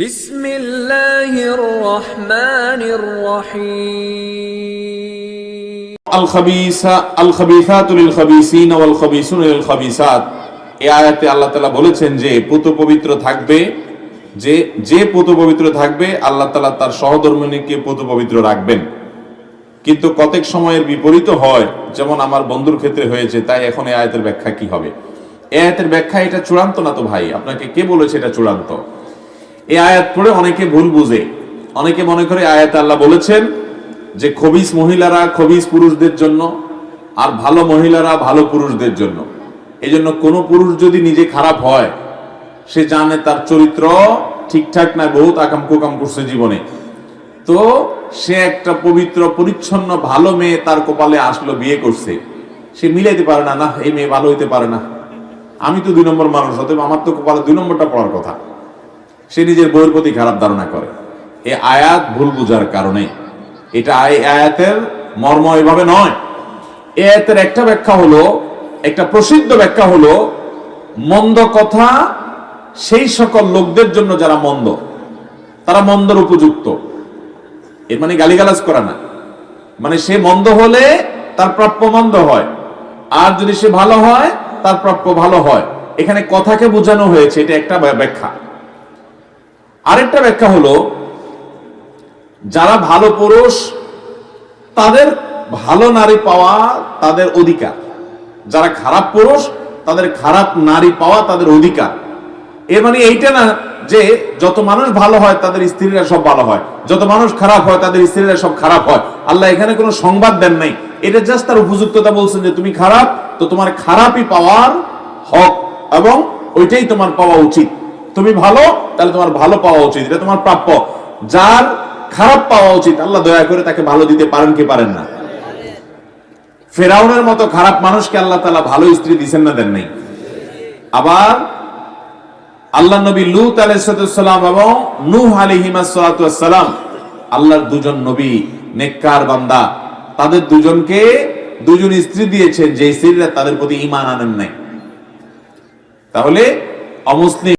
বিসমিল্লাহির রহমানির রহিম। আল খাবিসা আল খাবিসাতু লিল খাবিসিন এই আয়াতে আল্লাহ তাআলা বলেছেন যে পুত পবিত্র থাকবে, যে যে পুত পবিত্র থাকবে, আল্লাহ তাআলা তার সহধর্মিণীকে পুত পবিত্র রাখবেন। কিন্তু কতক সময়ের বিপরীত হয়, যেমন আমার বন্ধুর ক্ষেত্রে হয়েছে, তাই এখন এই আয়াতের ব্যাখ্যা কি হবে? এই আয়াতের ব্যাখ্যা এটা চূড়ান্ত না তো ভাই? আপনাকে কে বলেছে এটা চূড়ান্ত? এই আয়াত পড়ে অনেকে ভুল বুঝে। অনেকে মনে করে আয়াত আল্লাহ বলেছেন যে খবিস মহিলারা খবিস পুরুষদের জন্য আর ভালো মহিলারা ভালো পুরুষদের জন্য। এই জন্য কোনো পুরুষ যদি নিজে খারাপ হয়, সে জানে তার চরিত্র ঠিকঠাক না বহুত আকাম কুকাম করছে জীবনে। তো সে একটা পবিত্র, পরিচ্ছন্ন, ভালো মেয়ে তার কপালে আসলো, বিয়ে করছে। সে মিলাইতে পারে না না, এই মেয়ে ভালো হইতে পারে না। আমি তো দুই নম্বর মানুষ, অতএব আমার তো কপালে দুই নম্বরটা পড়ার কথা। সে নিজের বইয়ের প্রতি খারাপ ধারণা করে। এ আয়াত ভুল বুঝার কারণে। এটা আয়াতের মর্ম এভাবে নয়। এ আয়াতের একটা ব্যাখ্যা হলো, একটা প্রসিদ্ধ ব্যাখ্যা হলো, মন্দ কথা সেই সকল লোকদের জন্য যারা মন্দ, তারা মন্দর উপযুক্ত। এর মানে গালিগালাজ করা না। মানে সে মন্দ হলে তার প্রাপ্য মন্দ হয়। আর যদি সে ভালো হয়, তার প্রাপ্য ভালো হয়। এখানে কথাকে বোঝানো হয়েছে, এটা একটা ব্য- ব্যাখ্যা। আরেকটা ব্যাখ্যা হলো, যারা ভালো পুরুষ, তাদের ভালো নারী পাওয়া তাদের অধিকার। যারা খারাপ পুরুষ, তাদের খারাপ নারী পাওয়া তাদের অধিকার। এর মানে এইটা না যে যত মানুষ ভালো হয়, তাদের স্ত্রীরা সব ভালো হয়। যত মানুষ খারাপ হয়, তাদের স্ত্রীরা সব খারাপ হয়। আল্লাহ এখানে কোনো সংবাদ দেন নাই। এটা জাস্ট তার উপযুক্ততা বলছেন যে তুমি খারাপ, তো তোমার খারাপই পাওয়ার হক এবং ওইটাই তোমার পাওয়া উচিত। তুমি ভালো, তাহলে তোমার ভালো পাওয়া উচিত, এটা তোমার প্রাপ্য। যার খারাপ পাওয়া উচিত, আল্লাহ দয়া করে তাকে ভালো দিতে পারেন কি পারেন না। ফেরাউনের মতো খারাপ মানুষকে আল্লাহ তালা ভালো স্ত্রী দিচ্ছেন না, দেন নাই। আবার আল্লাহ নবী লুত আলাইসালাম এবং নূহ আলিহিমাসালাম আল্লাহর দুজন নবী, নেককার বান্দা, তাদের দুজনকে দুজন স্ত্রী দিয়েছেন যে স্ত্রীরা তাদের প্রতি ইমান আনেন নাই। তাহলে অমুসলিম